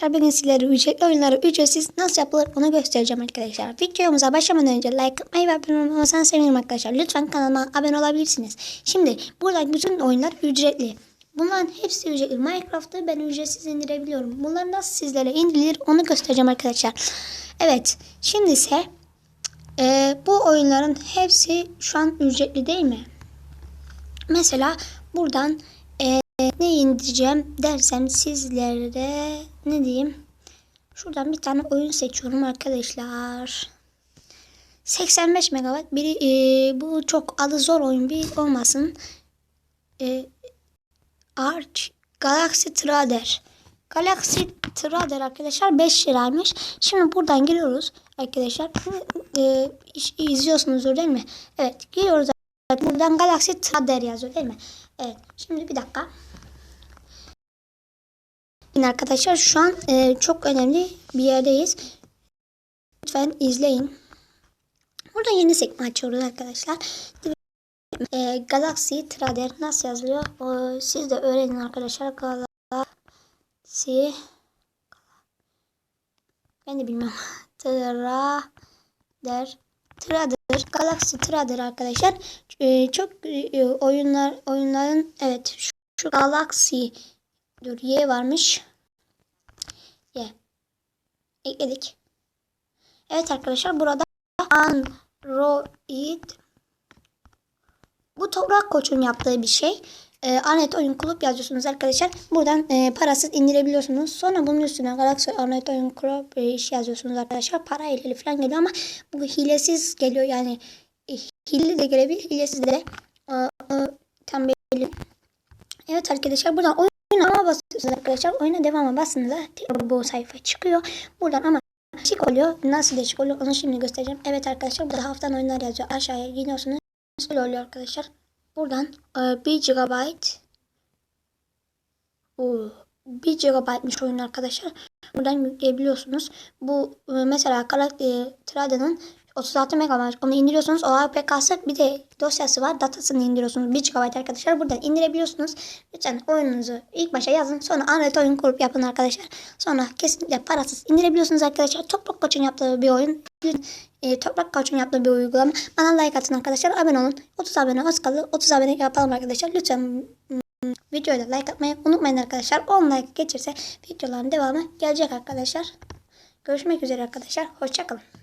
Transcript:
Sizlere ücretli oyunları ücretsiz nasıl yapılır onu göstereceğim arkadaşlar. Videomuza başlamadan önce like atmayı ve abone olmayı sevinirim arkadaşlar. Lütfen kanalıma abone olabilirsiniz. Şimdi buradaki bütün oyunlar ücretli. Bunların hepsi ücretli. Minecraft'ı ben ücretsiz indirebiliyorum. Bunlar nasıl sizlere indirilir onu göstereceğim arkadaşlar. Evet şimdi ise e, bu oyunların hepsi şu an ücretli değil mi? Mesela buradan e, ne indireceğim dersem sizlere ne diyeyim? Şuradan bir tane oyun seçiyorum arkadaşlar. 85 megabayt. Biri e, bu çok adı zor oyun bir olmasın. E, Arch Galaxy Trader. Galaxy Trader arkadaşlar 5 liraymış. Şimdi buradan giriyoruz arkadaşlar. E, izliyorsunuzdur değil mi? Evet giriyoruz. Buradan Galaxy Trader yazıyor değil mi? Evet. Şimdi bir dakika. Yine Arkadaşlar şu an e, çok önemli bir yerdeyiz. Lütfen izleyin. Burada yeni sekme açıyoruz arkadaşlar. E, Galaxy Trader nasıl yazılıyor? O, siz de öğrenin arkadaşlar. Galaxy ben de bilmem. Trader Trader Galaxy Trader arkadaşlar. E, çok e, oyunlar oyunların evet şu, şu Galaxy dur Y varmış. Y. Ekledik. Evet arkadaşlar burada Android bu Toprak Koç'un yaptığı bir şey. Ee, Arnet Oyun Kulüp yazıyorsunuz arkadaşlar. Buradan e, parasız indirebiliyorsunuz. Sonra bunun üstüne Galaxy Arnet Oyun Kulüp e, iş yazıyorsunuz arkadaşlar. Para ile falan geliyor ama bu hilesiz geliyor yani. E, hileli de gelebilir. Hilesiz de e, e, tam belli. Evet arkadaşlar buradan oyuna ama basıyorsunuz arkadaşlar. Oyuna devama bastığınızda bu sayfa çıkıyor. Buradan ama değişik oluyor. Nasıl değişik oluyor onu şimdi göstereceğim. Evet arkadaşlar burada haftan oyunlar yazıyor. Aşağıya iniyorsunuz. Şöyle oluyor arkadaşlar. Buradan e, 1 GB Oo, 1 GB'mış oyun arkadaşlar. Buradan yükleyebiliyorsunuz. Bu e, mesela karakter Trada'nın 36 MB onu indiriyorsunuz. O APK'sı bir de dosyası var. Datasını indiriyorsunuz. 1 GB arkadaşlar. Buradan indirebiliyorsunuz. Lütfen oyununuzu ilk başa yazın. Sonra Android oyun kurup yapın arkadaşlar. Sonra kesinlikle parasız indirebiliyorsunuz arkadaşlar. Toprak Koç'un yaptığı bir oyun. E, Toprak Koç'un yaptığı bir uygulama. Bana like atın arkadaşlar. Abone olun. 30 abone az kaldı. 30 abone yapalım arkadaşlar. Lütfen videoya da like atmayı unutmayın arkadaşlar. 10 like geçirse videoların devamı gelecek arkadaşlar. Görüşmek üzere arkadaşlar. Hoşçakalın.